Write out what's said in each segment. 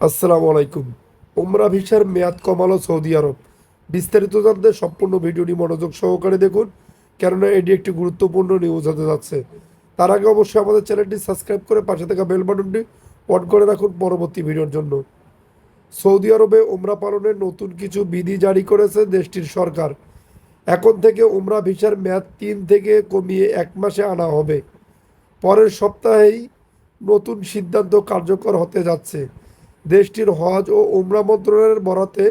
আসসালামু আলাইকুম। উমরা ভিসার মেয়াদ কমালো সৌদি আরব। বিস্তারিত জানতে সম্পূর্ণ ভিডিওটি মনোযোগ সহকারে দেখুন, কেননা এটি একটি গুরুত্বপূর্ণ নিউজ হতে যাচ্ছে। তার আগে অবশ্যই আমাদের চ্যানেলটি সাবস্ক্রাইব করে পাশে থাকা বেল বাটনটি অন করে রাখুন পরবর্তী ভিডিওর জন্য। সৌদি আরবে উমরা পালনের নতুন কিছু বিধি জারি করেছে দেশটির সরকার। এখন থেকে উমরা ভিসার মেয়াদ তিন থেকে কমিয়ে এক মাসে আনা হবে। পরের সপ্তাহেই নতুন সিদ্ধান্ত কার্যকর হতে যাচ্ছে। দেশটির হজ ও উমরা মন্ত্রণালয়ের বরাতে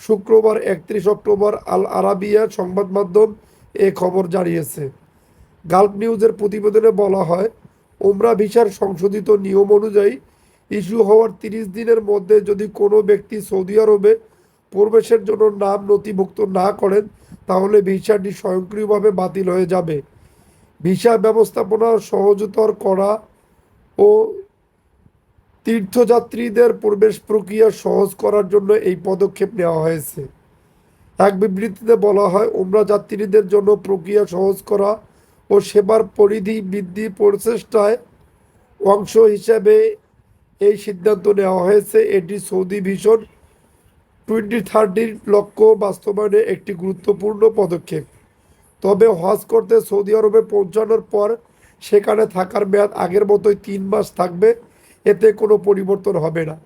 শুক্রবার একত্রিশ অক্টোবর আল আরাবিয়া সংবাদ মাধ্যম এ খবর জানিয়েছে। গালফ নিউজের প্রতিবেদনে বলা হয়, উমরা ভিসার সংশোধিত নিয়ম অনুযায়ী ইস্যু হওয়ার তিরিশ দিনের মধ্যে যদি কোনো ব্যক্তি সৌদি আরবে প্রবেশের জন্য নাম নথিভুক্ত না করেন, তাহলে ভিসাটি স্বয়ংক্রিয়ভাবে বাতিল হয়ে যাবে। ভিসা ব্যবস্থাপনা সহজতর করা ও তীর্থযাত্রীদের প্রবেশ প্রক্রিয়া সহজ করার জন্য এই পদক্ষেপ নেওয়া হয়েছে। এক বিবৃতিতে বলা হয়, উমরা যাত্রীদের জন্য প্রক্রিয়া সহজ করা ও সেবার পরিধি বৃদ্ধি প্রচেষ্টায় অংশ হিসেবে এই সিদ্ধান্ত নেওয়া হয়েছে। এটি সৌদি ভিশন টোয়েন্টি থার্টির লক্ষ্য বাস্তবায়নে একটি গুরুত্বপূর্ণ পদক্ষেপ। তবে হজ করতে সৌদি আরবে পৌঁছানোর পর সেখানে থাকার মেয়াদ আগের মতোই তিন মাস থাকবে। এতে কোনো পরিবর্তন হবে না।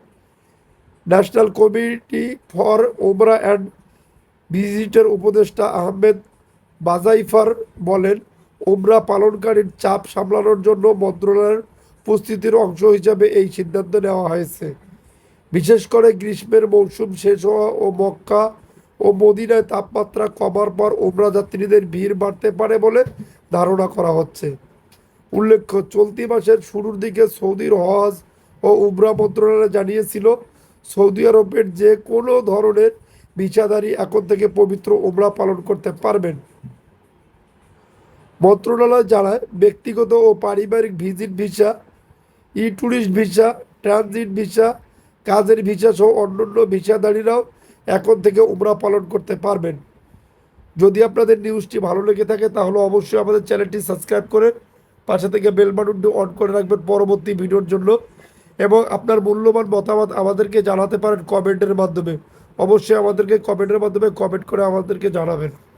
ন্যাশনাল কমিটি ফর ওমরা অ্যান্ড ভিজিটের উপদেষ্টা আহমেদ বাজাইফার বলেন ওমরা পালনকারীর চাপ সামলানোর জন্য মন্ত্রণালয়ের প্রস্তুতির অংশ হিসাবে এই সিদ্ধান্ত নেওয়া হয়েছে। বিশেষ করে গ্রীষ্মের মৌসুম শেষ হওয়া ও মক্কা ও মদিনায় তাপমাত্রা কমার পর ওমরা যাত্রীদের ভিড় বাড়তে পারে বলে ধারণা করা হচ্ছে। উল্লেখ্য, চলতি মাসের শুরুর দিকে সৌদির হজ ও উমরা মন্ত্রণালয় জানিয়েছিল, সৌদি আরবের যে কোনো ধরনের ভিসাধারী এখন থেকে পবিত্র উমরা পালন করতে পারবেন। মন্ত্রণালয় জানায়, ব্যক্তিগত ও পারিবারিক visit visa, e tourist visa, transit visa, কাজের ভিসা সহ অন্যান্য ভিসাধারীরাও এখন থেকে উমরা পালন করতে পারবেন। যদি আপনাদের নিউজটি ভালো লেগে থাকে, তাহলে অবশ্যই আমাদের চ্যানেলটি সাবস্ক্রাইব করে পাশে থেকে বেল বাটনটি অন করে রাখবেন পরবর্তী ভিডিওর জন্য। এবং আপনার মূল্যবান মতামত আমাদেরকে জানাতে পারেন কমেন্টের মাধ্যমে। অবশ্যই আমাদেরকে কমেন্টের মাধ্যমে কমেন্ট করে আমাদেরকে জানাবেন।